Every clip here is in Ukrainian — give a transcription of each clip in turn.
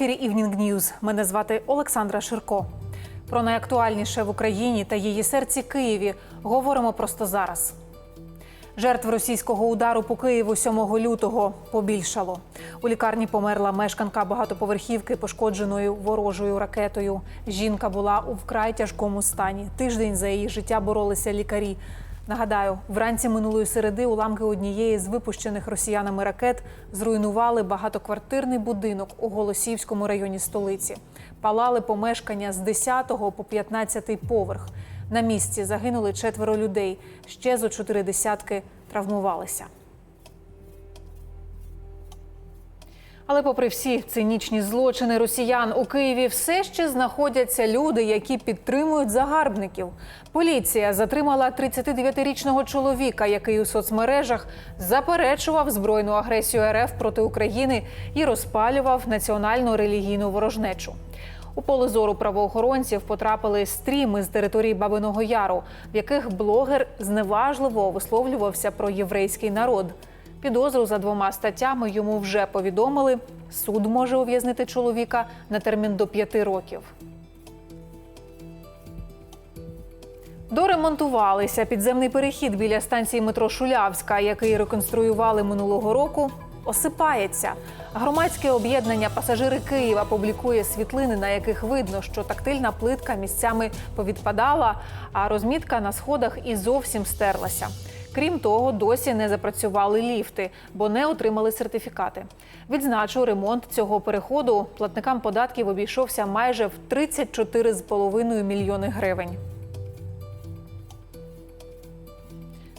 Ефірі Evening News. Мене звати Олександра Ширко. Про найактуальніше в Україні та її серці Києві говоримо просто зараз. Жертв російського удару по Києву 7 лютого побільшало. У лікарні померла мешканка багатоповерхівки, пошкодженою ворожою ракетою. Жінка була у вкрай тяжкому стані. Тиждень за її життя боролися лікарі. Нагадаю, вранці минулої середи уламки однієї з випущених росіянами ракет зруйнували багатоквартирний будинок у Голосіївському районі столиці. Палали помешкання з 10 по 15 поверх. На місці загинули четверо людей. Ще зо чотири десятки травмувалися. Але, попри всі цинічні злочини росіян у Києві, все ще знаходяться люди, які підтримують загарбників. Поліція затримала 39-річного чоловіка, який у соцмережах заперечував збройну агресію РФ проти України і розпалював національну релігійну ворожнечу. У поле зору правоохоронців потрапили стріми з території Бабиного Яру, в яких блогер зневажливо висловлювався про єврейський народ. Підозру за двома статтями йому вже повідомили. Суд може ув'язнити чоловіка на термін до п'яти років. Доремонтувалися підземний перехід біля станції метро Шулявська, який реконструювали минулого року. Осипається. Громадське об'єднання Пасажири Києва публікує світлини, на яких видно, що тактильна плитка місцями повідпадала, а розмітка на сходах і зовсім стерлася. Крім того, досі не запрацювали ліфти, бо не отримали сертифікати. Відзначу, ремонт цього переходу платникам податків обійшовся майже в 34,5 мільйони гривень.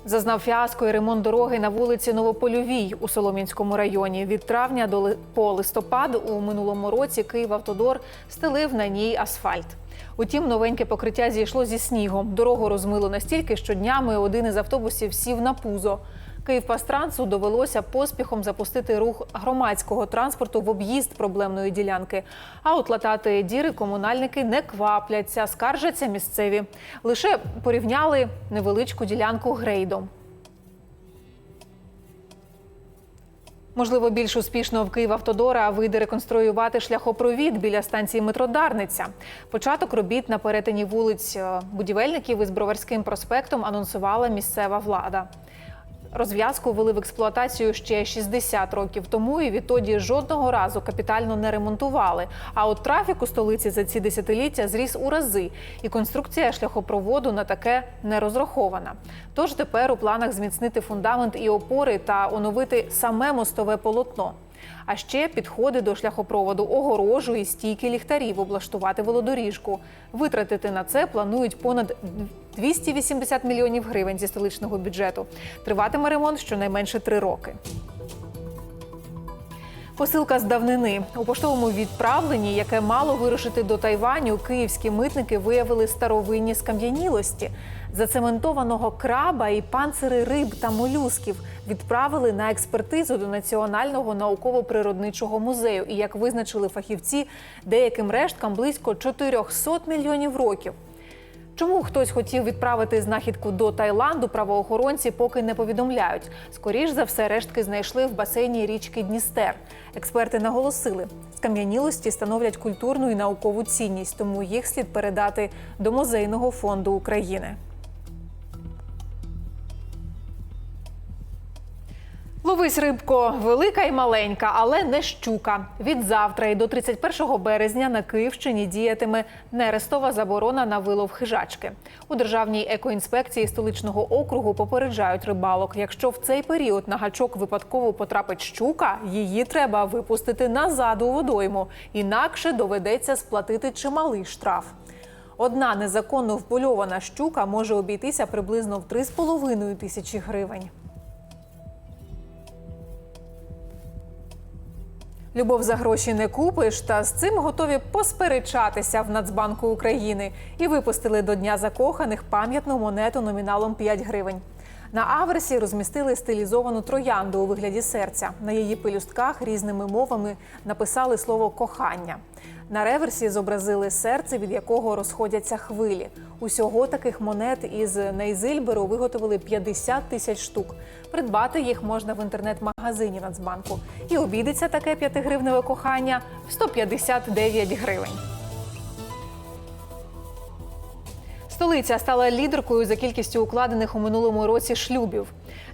Зазнав фіаско і ремонт дороги на вулиці Новопольовій у Солом'янському районі. Від травня до ли- по листопад у минулому році Київавтодор стелив на ній асфальт. Утім, новеньке покриття зійшло зі снігом. Дорогу розмило настільки, що днями один із автобусів сів на пузо. Київпастрансу довелося поспіхом запустити рух громадського транспорту в об'їзд проблемної ділянки. А от латати діри комунальники не квапляться, скаржаться місцеві. Лише порівняли невеличку ділянку грейдом. Можливо, більш успішно в Київавтодора вийде реконструювати шляхопровід біля станції метро Дарниця. Початок робіт на перетині вулиць е, будівельників із Броварським проспектом анонсувала місцева влада. Розв'язку ввели в експлуатацію ще 60 років тому, і відтоді жодного разу капітально не ремонтували. А от трафік у столиці за ці десятиліття зріс у рази, і конструкція шляхопроводу на таке не розрахована. Тож тепер у планах зміцнити фундамент і опори та оновити саме мостове полотно. А ще підходи до шляхопроводу, огорожу і стійки ліхтарів, облаштувати велодоріжку. Витратити на це планують понад 280 мільйонів гривень зі столичного бюджету. Триватиме ремонт щонайменше три роки. Посилка з давнини у поштовому відправленні, яке мало вирушити до Тайваню, київські митники виявили старовинні скам'янілості. Зацементованого краба і панцири риб та молюсків відправили на експертизу до Національного науково-природничого музею. І як визначили фахівці, деяким решткам близько 400 мільйонів років. Чому хтось хотів відправити знахідку до Таїланду, правоохоронці поки не повідомляють. Скоріш за все, рештки знайшли в басейні річки Дністер. Експерти наголосили, скам'янілості становлять культурну і наукову цінність, тому їх слід передати до музейного фонду України. Ловись рибко, велика і маленька, але не щука. Від завтра і до 31 березня на Київщині діятиме нерестова заборона на вилов хижачки. У державній екоінспекції столичного округу попереджають рибалок. Якщо в цей період на гачок випадково потрапить щука, її треба випустити назад у водойму. Інакше доведеться сплатити чималий штраф. Одна незаконно впольована щука може обійтися приблизно в 3,5 тисячі гривень. Любов за гроші не купиш, та з цим готові посперечатися в Нацбанку України і випустили до Дня закоханих пам'ятну монету номіналом 5 гривень. На аверсі розмістили стилізовану троянду у вигляді серця. На її пелюстках різними мовами написали слово кохання. На реверсі зобразили серце, від якого розходяться хвилі. Усього таких монет із Нейзильберу виготовили 50 тисяч штук. Придбати їх можна в інтернет-магазині Нацбанку. І обійдеться таке п'ятигривневе кохання 159 гривень. Столиця стала лідеркою за кількістю укладених у минулому році шлюбів.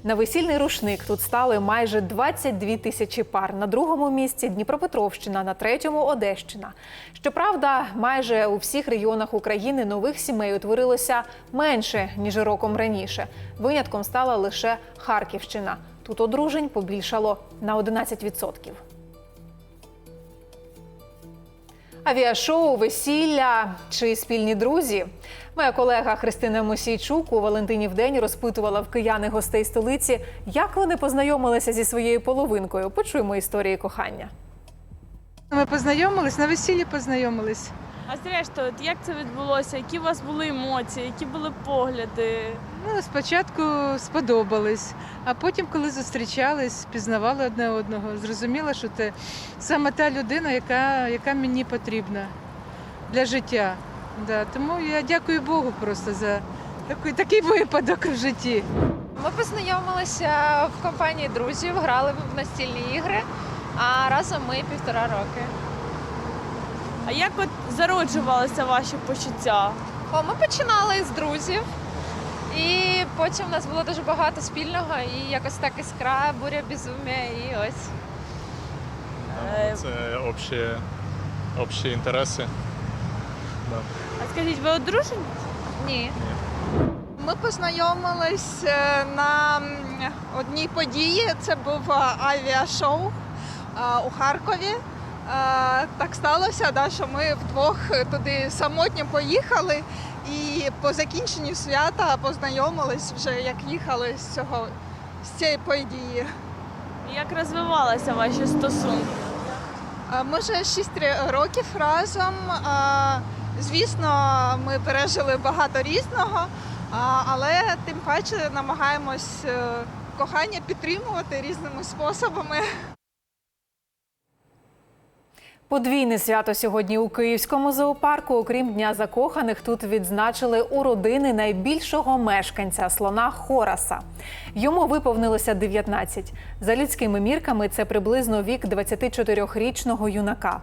На весільний рушник тут стали майже 22 тисячі пар. На другому місці Дніпропетровщина, на третьому Одещина. Щоправда, майже у всіх регіонах України нових сімей утворилося менше ніж роком раніше. Винятком стала лише Харківщина. Тут одружень побільшало на 11%. Авіашоу, весілля чи спільні друзі. Моя колега Христина Мосійчук у Валентинів день розпитувала в кияни гостей столиці, як вони познайомилися зі своєю половинкою. Почуємо історії кохання. Ми познайомились, на весіллі познайомились. А зрештою, от як це відбулося? Які у вас були емоції, які були погляди? Ну, спочатку сподобались, а потім, коли зустрічались, пізнавали одне одного, зрозуміла, що це саме та людина, яка, яка мені потрібна для життя. Да, тому я дякую Богу просто за такий, такий випадок в житті. Ми познайомилися в компанії друзів, грали в настільні ігри, а разом ми півтора роки. А як от зароджувалися ваші почуття? О, ми починали з друзів, і потім у нас було дуже багато спільного, і якось так іскра, буря безумія, і ось. Е, Це общі, общі інтереси. Да. А скажіть, ви одружені? Ні. Ми познайомились е, на одній події. Це був е, авіашоу е, у Харкові. Так сталося, да, що ми вдвох туди самотньо поїхали і по закінченню свята познайомились вже як їхали з цього з цієї події. Як розвивалися ваші стосунки? Ми вже 6 років разом. Звісно, ми пережили багато різного, але тим паче намагаємось е, кохання підтримувати різними способами. Подвійне свято сьогодні у Київському зоопарку. Окрім Дня закоханих, тут відзначили у родини найбільшого мешканця слона Хораса. Йому виповнилося 19. За людськими мірками це приблизно вік 24-річного юнака.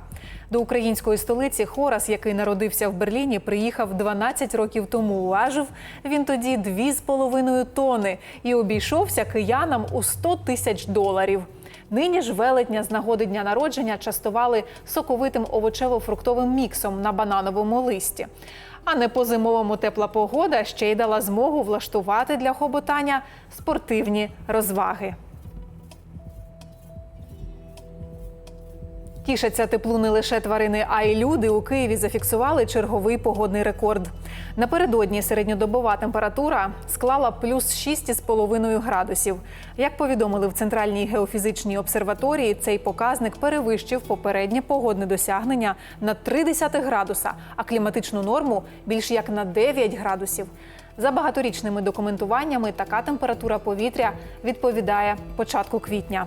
До української столиці Хорас, який народився в Берліні, приїхав 12 років тому. Важив він тоді 2,5 тони і обійшовся киянам у 100 тисяч доларів. Нині ж велетня з нагоди дня народження частували соковитим овочево-фруктовим міксом на банановому листі. А не по зимовому тепла погода ще й дала змогу влаштувати для хоботання спортивні розваги. Тішаться теплу не лише тварини, а й люди. У Києві зафіксували черговий погодний рекорд. Напередодні середньодобова температура склала плюс 6,5 градусів. Як повідомили в Центральній геофізичній обсерваторії, цей показник перевищив попереднє погодне досягнення на 0,3 градуса, а кліматичну норму більш як на 9 градусів. За багаторічними документуваннями така температура повітря відповідає початку квітня.